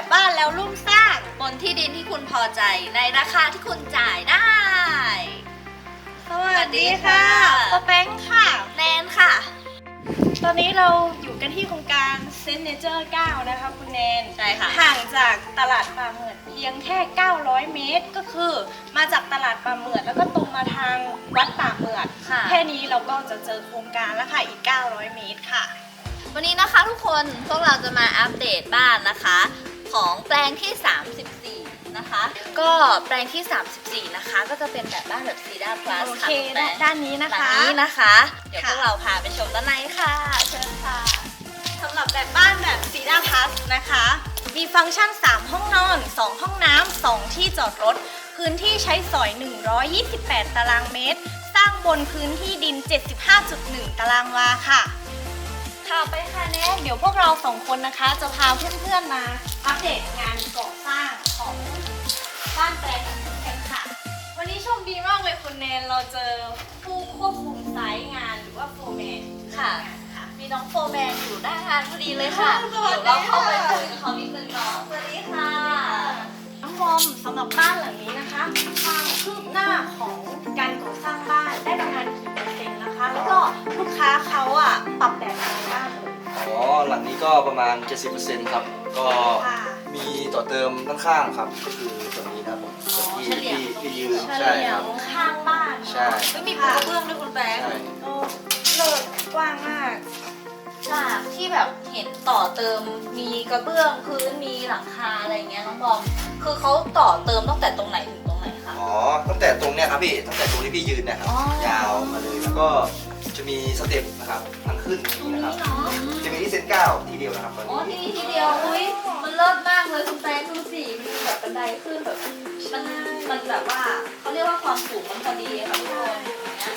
แบบบ้านแล้วรุ่มสร้างบนที่ดินที่คุณพอใจในราคาที่คุณจ่ายได้ สวัสดีค่ะป้าแป้งค่ะ แนนค่ะ ตอนนี้เราอยู่กันที่โครงการเซนเนเจอร์9นะคะคุณแนน ใช่ค่ะ ห่างจากตลาดป่าเหมือดเพียงแค่ 900 เมตรก็คือ มาจากตลาดป่าเหมือดแล้วก็ตรงมาทางวัดป่าเหมือดค่ะ แค่นี้เราก็จะเจอโครงการแล้วค่ะอีก 900 เมตรค่ะวันนี้นะคะทุกคนพวกเราจะมาอัปเดตบ้านนะคะ ของแปลงที่ 34 นะคะ ก็แปลงที่ 34 นะคะ ก็จะเป็นแบบบ้านแบบซีดาพลัสโอค่ะเคคุณแปลงด้านนี้นะหลังคะ นี้นะคะ เดี๋ยวพค่ะ วกเราพาไปชมด้านในค่ะเชิญค่ะ สำหรับแบบบ้านแบบซีดาพัสนะคะ มีฟังก์ชัน 3 ห้องนอน 2 ห้องน้ำ 2 ที่จอดรถ พื้นที่ใช้สอย 128 ตารางเมตร สร้างบนพื้นที่ดิน 75.1 ตารางวาค่ะ ค่ะไปค่ะแนนเดี๋ยวพวกเราสองคนนะคะ จะพาเพื่อนๆมาอัปเดตงานก่อสร้างของบ้านแปลงนี้กันค่ะ วันนี้โชคดีมากเลยคุณแนนเราเจอผู้ควบคุมไซต์งานหรือว่าโฟร์แมนค่ะค่ะมีน้องโฟร์แมนอยู่หน้างานพอดีเลยค่ะสวัสดีเดี๋ยวเราเข้าไปค่ะคุยกับเขานิดนึงเนาะสวัสดีค่ะน้องบอมสำหรับบ้านหลังนี้นะคะ ความคืบหน้าของ หลังนี้ก็ประมาณ 70%ครับ ก็ค่ะมีต่อเติมด้านข้างครับ ก็คือส่วนนี้นะครับผมส่วนที่เฉลี่ยที่ที่ยืนเฉใช่ลี่ยครับ ข้างบ้านใช่ ก็มีปูกระเบื้องด้วยคุณแบงค์ใช่ โอ้เลิศกว้างมาก จากที่แบบเห็นต่อเติมมีกระเบื้องพื้นมีหลังคาอะไรเงี้ยน้องบอมคือเขาต่อเติมตั้งแต่ตรงไหนถึงตรงไหนคะ อ๋อ ตั้งแต่ตรงเนี้ยครับพี่ ตั้งแต่ตรงที่พี่ยืนเนะครับ อ๋อ ยาวมาเลย แล้วก็ จะมีสเต็ปนะครับทางขึ้นนี้นะครับจะมีที่เซนเก้าที่เดียวนะครับตอนอ๋อนี้ที่นี่ทีเดียว อุ้ยมันเลิศมากเลยคุณแบงค์ดูสิมันมีแบบบันไดขึ้นแบบ มัน มันแบบว่าเขาเรียกว่าความสูงมันพอดีค่ะทุกคนอย่างเงี้ย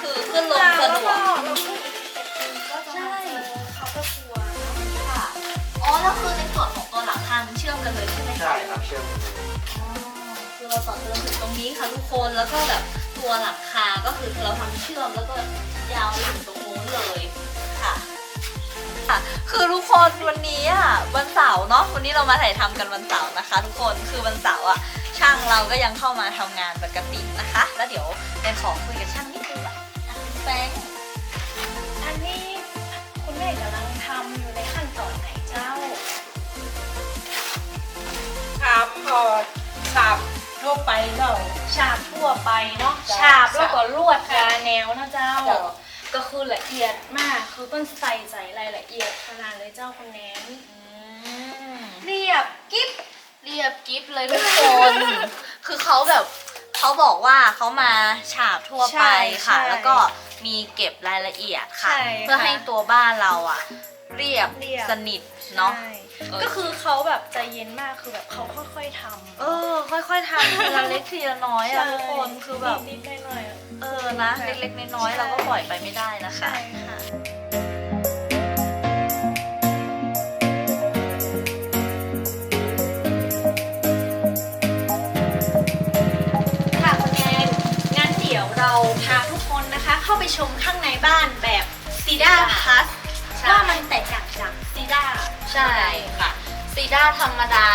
คือขึ้นลงสะดวกเราขึ้นอีกก็จะมาเจอเขาก็กลัวค่ะ อ๋อ แล้วคือในส่วนของตัวหลังคามันเชื่อมกันเลยใช่ไหมคะ ใช่ครับเชื่อมกันเลยอ๋อคือเราต่อเติมถึงตรงนี้ค่ะทุกคนแล้วก็แบบ ตัวหลังคาก็คือเราทำเชื่อมแล้วก็ยาวไปถึงตรงนู้นเลยค่ะค่ะ คือทุกคนวันนี้อะวันเสาร์เนาะวันนี้เรามาถ่ายทำกันวันเสาร์นะคะ ทุกคนคือวันเสาร์อะช่างเราก็ยังเข้ามาทำงานปกตินะคะ แล้วเดี๋ยวเรนขอคุยกับช่างนิดนึงอะอะคุณแป้งอันนี้คุณแม่กำลังทำอยู่ในขั้นตอนไหนเจ้าครับพอสับทั่วไป เนาะฉาบทั่วไปเนาะจ้ะฉาบแล้วก็ลวดกาแนวนะเจ้าจ้ะก็คือละเอียดมากคือเปิ้นใส่ใจรายละเอียดขนาดเลยเจ้าคุณแนนอืมเรียบกิ๊บเรียบกิฟเลยทุกคน คือเขาแบบเขาบอกว่าเขามาฉาบทั่วไปค่ะ ใช่แล้วก็มีเก็บรายละเอียดค่ะ ใช่เพื่อค่ะให้ตัวบ้านเราอะเรียบเรียบสนิทเนาะ ใช่เออ ก็คือเขาแบบใจเย็นมากคือแบบเขาค่อยๆทำเออ ค่อยๆทำทีละเล็กทีละน้อยอะใช่ทุกคนคือแบบนิดๆหน่อยๆอะเออนะเล็กๆน้อยๆเราก็ปล่อยไปไม่ได้นะคะ ใช่ค่ะค่ะคุณแนนงั้นเดี๋ยวเราพาทุกคนนะคะเข้าไปชมข้างในบ้านแบบ ใช่ค่ะซีด้าธรรมดา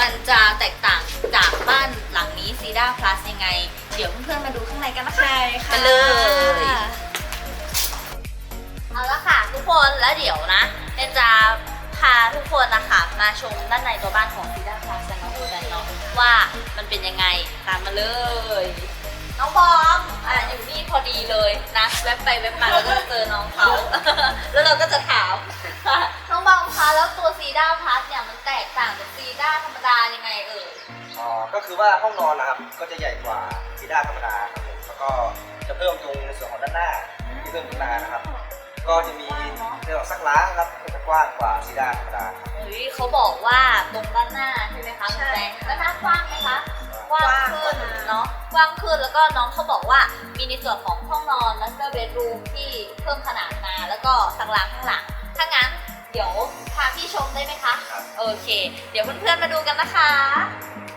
มันจะแตกต่างจากบ้านหลังนี้ซีด้าพลัสยังไง เดี๋ยวเพื่อนๆมาดูข้างในกันนะคะใช่ค่ะไปเลยเอาละค่ะทุกคนแล้วเดี๋ยวนะเนนจะพาทุกคนนะคะมาชมด้านในตัวบ้านของซีด้าพลัสกันเนาะคุณแบงค์เนาะว่ามันเป็นยังไงตามมาเลยน้องบอมอะอยู่นี่พอดีเลยนะแวบไปแวบมาแล้วก็เจอน้องเขาแล้วเราก็จะถาม ค่ะน้องบอมคะแล้วตัวซีด้าพลัสเนี่ยมันแตกต่างจากซีด้าธรรมดายังไงเอ่ยอ๋อก็คือว่าห้องนอนนะครับก็จะใหญ่กว่าซีด้าธรรมดาครับผมแล้วก็จะเพิ่มตรงในส่วนของด้านหน้าที่เพิ่มขึ้นมานะครับ ก็จะมีในส่วนซักล้างครับก็จะกว้างกว่าซีด้าธรรมดาครับเฮ้ยเขาบอกว่าตรงด้านหน้าใช่ไหมคะคุณแบงค์ด้านหน้ากว้างไหมคะกว้างขึ้นเนาะกว้างขึ้นแล้วก็น้องเขาบอกว่ามีในส่วนของห้องนอนแล้วก็เบดรูมที่เพิ่มขนาดมาแล้วก็สังหลังข้างหลังถ้างั้น เดี๋ยวพาพี่ชมได้ไหมคะครับโอเค เดี๋ยวเพื่อนๆมาดูกันนะคะ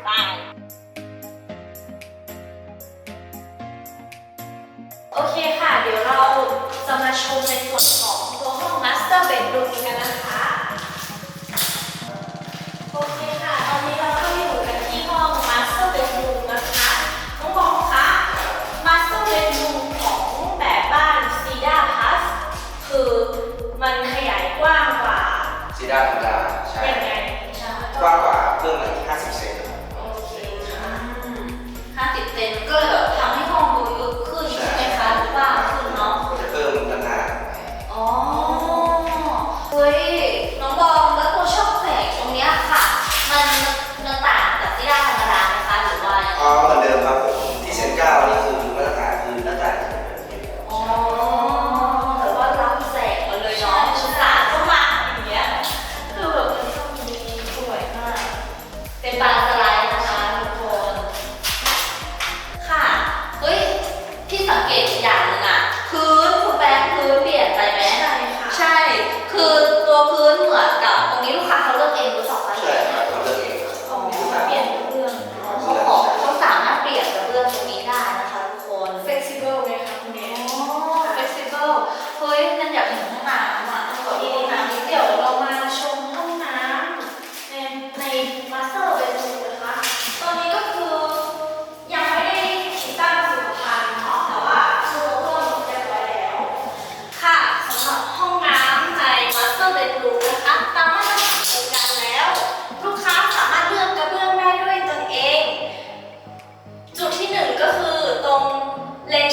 บายโอเคค่ะ เดี๋ยวเราจะมาชมในส่วนของตัวห้อง master bedroom กันนะคะ ที่ด้าธรรมดาใช่ไงคกว้างกว่าเพิ่มมาอีก50 เซนโอเคค่ะ50เซนก็เลยแบบ They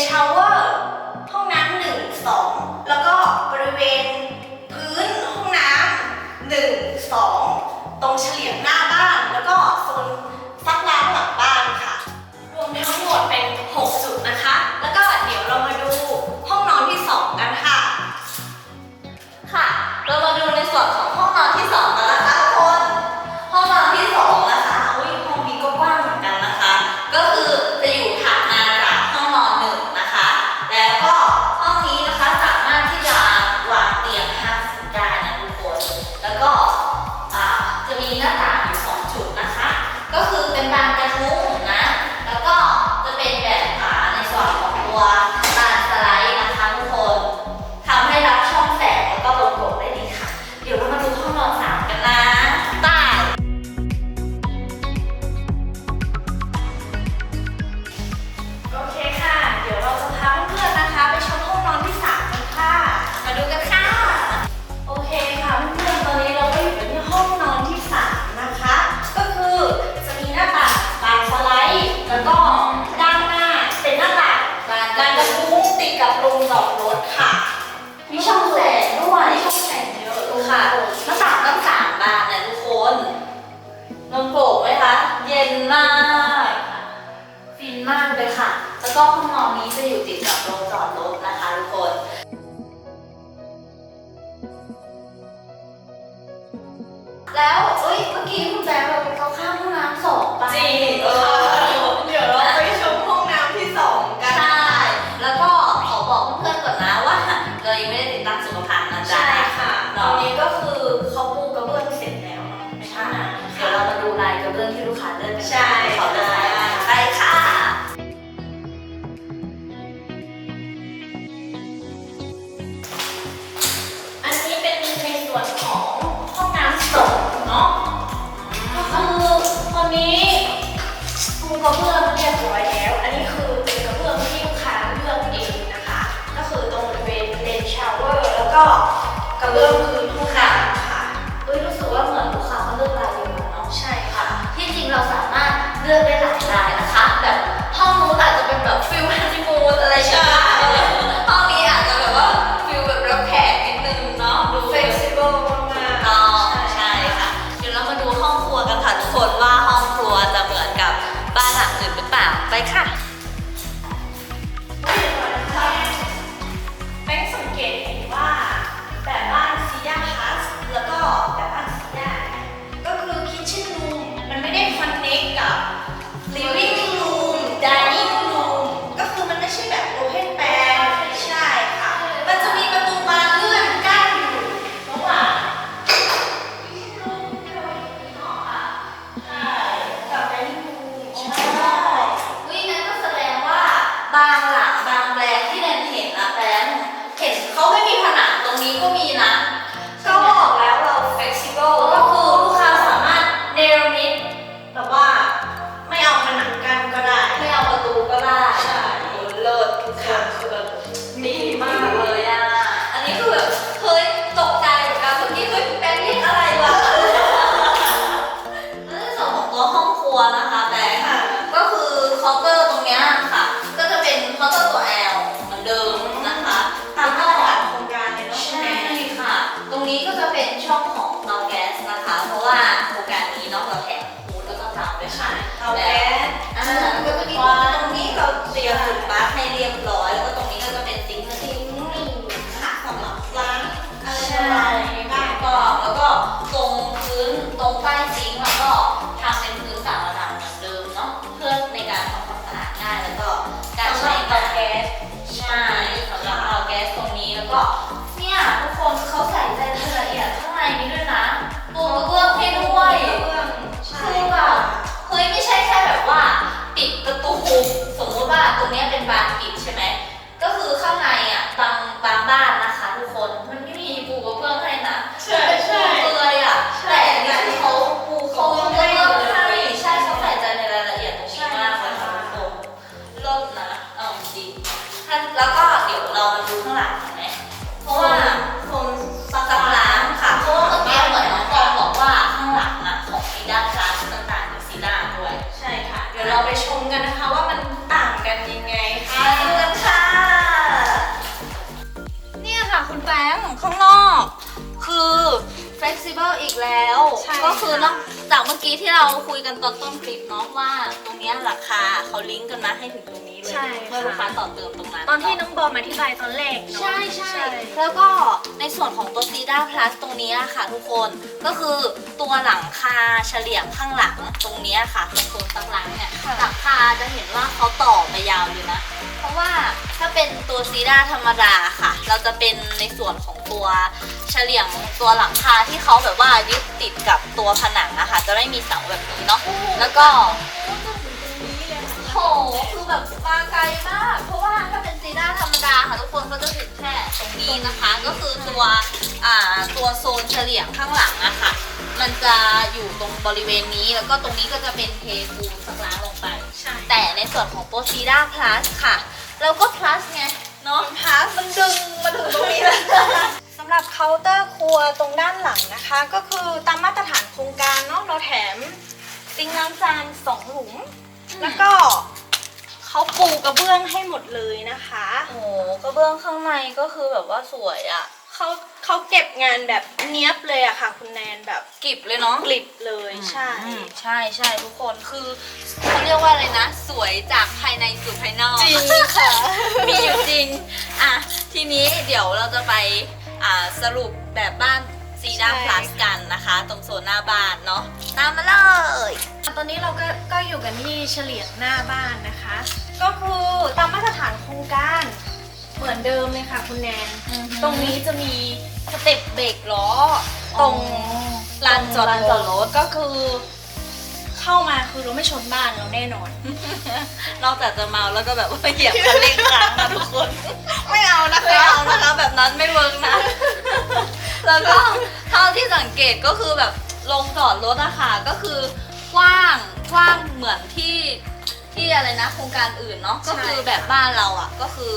ร่งไหมคะ เย็นมากฟินมากเลยค่ะ แล้วก็ห้องนอนนี้จะอยู่ติดกับโรงจอดรถนะคะทุกคนแล้วเอ้ย เมื่อกี้คุณแบงค์เราไปเข้าข้างห้องน้ำสองไปจริงเออ ลายกระเบื้องที่ลูกค้าเลือกกันใช่ขอเลยไปค่ะอันนี้เป็นในส่วนของห้องน้ำสองเนาะก็คือตอนนี้ปูกระเบื้องเรียบร้อยแล้ว อันนี้คือเป็นกระเบื้องที่ลูกค้าเลือกเองนะคะ ก็คือตรงบริเวณเลนชาวเวอร์แล้วก็กระเบื้องพื้นห้อ รงนี้ก็จะเป็นช่องของเตาแก๊สนะคะ เพราะว่าโครงการนี้เนาะเราแถมฮูดแล้วก็เตาด้วยค่ะเตาแก๊สอ่าแล้วก็จะมีตรงนี้เราเตรียมจุดปลั๊กให้เรียบร้อย แล้วก็ตรงนี้ก็จะเป็นซิงค์ทิ้งหนึ่งค่ะสำหรับล้างอะไรใช่ประมาณนี้ได้ก็แล้วก็ตรงพื้นตรงใต้ซิงค์แล้วก็ทำเป็นพื้นสามระดับเหมือนเดิมเนาะเพื่อในการทำความสะอาดง่ายแล้วก็การสำหใช้รับงาเตานแก๊สใช่สำหรับเตาแก๊สตรงนี้แล้วก็ เราคุยกันตอนต้นคลิปเนาะว่า ตรงเนี้ยราคาเขาลิงก์กันมาให้ถึงตรงนี้เลยใช่เมื่อลูกค่ะค้าต่อเติมตรงนั้น ตอนที่น้องบอมอธิบายตอนแรกเนาะ ใช่ใช่แล้วก็ในส่วนของตัวซีด้าพลัสตรงเนี้ยค่ะทุกคนก็คือตัวหลังคาเฉลี่ยงข้างหลังตรงเนี้ยค่ะตรงโซนตั้งหลังเนี่ยหลังคาจะเห็นว่าเขาต่อไปยาวเลยนะ เพราะว่าถ้าเป็นตัวซีด้าธรรมดาค่ะ เราจะเป็นในส่วนของตัวเฉลี่ยงตัวหลังคาที่เขาแบบว่ายึดติดกับตัวผนังนะคะจะไม่มีเสาแบบนี้เนาะแล้วก็โหคือแบบมาไกลมาก เพราะว่าถ้าเป็นซีด้าธรรมดาค่ะทุกคนก็จะถึงแค่ตรงนี้นะคะ ก็คือตัวอ่าตัวโซนเฉลี่ยงข้างหลังอะค่ะ มันจะอยู่ตรงบริเวณนี้แล้วก็ตรงนี้ก็จะเป็นเทปูนสักล้างลงไป ใช่ แต่ในส่วนของตัวซีด้าพลัสค่ะ เราก็พลัสไงเนาะพลัสมันดึงมาถึงตรงนี้เลยสำหรับเคาน์เตอร์ครัวตรงด้านหลังนะคะ ก็คือตามมาตรฐานโครงการเนาะเราแถมซิงค์ล้างจานสองหลุม แล้วก็เขาปูกระเบื้องให้หมดเลยนะคะ โอ้โหกระเบื้องข้างในก็คือแบบว่าสวยอะ เขาเขาเก็บงานแบบเนี้ยบเลยอะค่ะ คุณแนนแบบกิบเลยเนาะกลิบเลยใช่ อืมใช่ใช่ทุกคนคือเขาเรียกว่าอะไรนะ สวยจากภายในสู่ภายนอก จริงค่ะ มีอยู่จริง อะ ทีนี้เดี๋ยวเราจะไปอ่าสรุปแบบบ้านซีดาใช่ พลัสกันนะคะ ตรงโซนหน้าบ้านเนาะตามมาเลย ตอนนี้เราก็ก็อยู่กันที่เฉลียงหน้าบ้านนะคะ ก็คือตามมาตรฐานโครงการเหมื อนเดิมเลยค่ะคุณแนนตรงนี้จะมีสเต็ปเบรกล้อตรงลานจอดลานจอดรถก็คือ เข้ามาคือเราไม่ชนบ้านเราแน่นอน นอกจากจะเมาแล้วก็แบบว่าเหยียบคันเร่งค้างนะทุกคน ไม่เอานะไม่คะเอานะคะแบบนั้นไม่เวิร์กนะ แล้วก็เท่าที่สังเกตก็คือแบบลงจอดรถอะค่ะก็คือกว้างกว้างเหมือนที่ที่อะไรนะ โครงการอื่นเนาะก็คือแบบบ้านเราอะก็คือ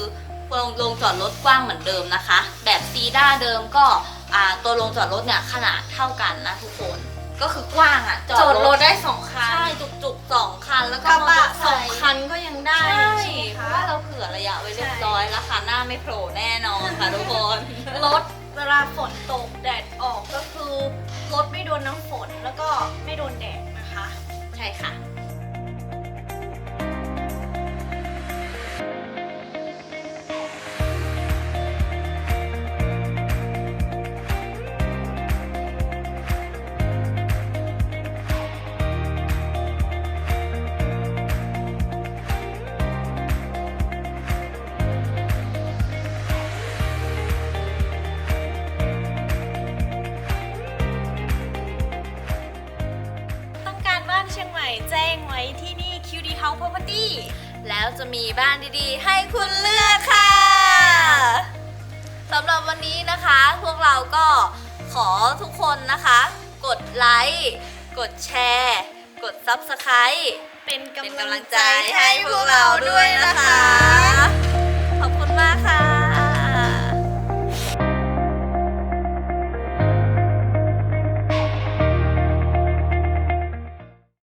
ลงลงจอดรถกว้างเหมือนเดิมนะคะ แบบซีด้าเดิมก็อ่าตัวลงจอดรถเนี่ยขนาดเท่ากันนะทุกคนก็คือกว้างอะจอดรถได้สองคันใช่จุกๆสองคันแล้วกก็ระบะมอเตร์ไซสองค์คันก็ยังได้ใช่ใช่ไหมเพคะราะว่าเราเผื่อระยะไว้เรียบร้อยแล้วค่ะหน้าไม่โผล่แน่นอนค่ะทุกคนรถเวลาฝนตกแดดออกก็คือรถไม่โดนน้ำฝนแล้วก็ไม่โดนแดดนะคะ ใช่ค่ะ House Property แล้วจะมีบ้านดีๆ ให้คุณเลือกค่ะสำหรับวันนี้นะคะ พวกเราก็ขอทุกคนนะคะ กดไลค์กดแชร์ กด Subscribe เป็นเป็นกำกำลัลังงใจใจให้ให้พพววกกเราเราด้ด้ววยยนะนะคะคะ